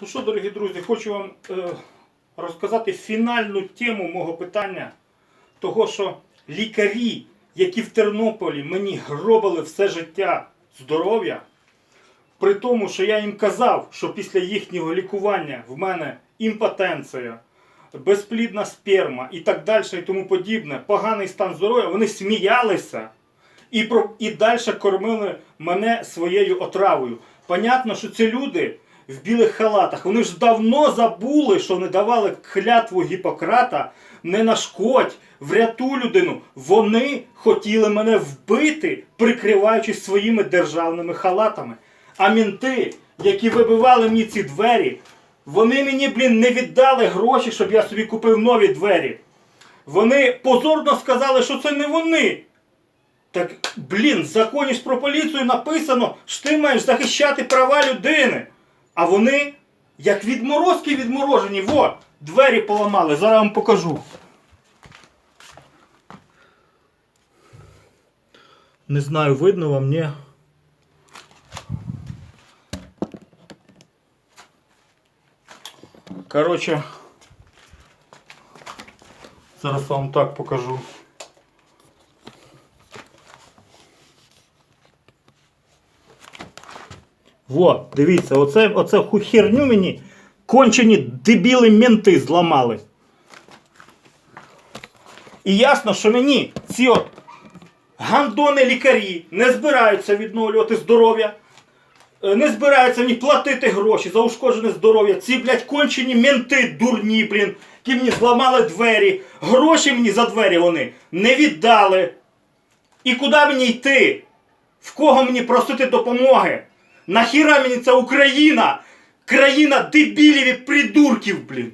Ну що, дорогі друзі, хочу вам е, розказати фінальну тему мого питання. Того, що лікарі, які в Тернополі мені гробили все життя здоров'я, при тому, що я їм казав, що після їхнього лікування в мене імпотенція, безплідна сперма і так далі, і тому подібне, поганий стан здоров'я, вони сміялися і, про, і далі кормили мене своєю отравою. Понятно, що ці люди в білих халатах, вони ж давно забули, що вони давали клятву Гіппократа не нашкодь, врятуй людину. Вони хотіли мене вбити, прикриваючись своїми державними халатами. А мінти, які вибивали мені ці двері, вони мені, блін, не віддали гроші, щоб я собі купив нові двері. Вони позорно сказали, що це не вони. Так, блін, в законі ж про поліцію написано, що ти маєш захищати права людини. А вони, як відморозки відморожені, во, двері поламали. Зараз вам покажу. Не знаю, видно вам, ні. Короче, зараз вам так покажу. Во, дивіться, оце, оце херню мені кончені дебіли менти зламали. І ясно, що мені ці от гандони лікарі не збираються відновлювати здоров'я, е, не збираються мені платити гроші за ушкоджене здоров'я. Ці, блядь, кончені менти дурні, блін, які мені зламали двері. Гроші мені за двері вони не віддали. І куди мені йти? В кого мені просити допомоги? Нахіра мені ця Україна? Країна дебілів і придурків, блін.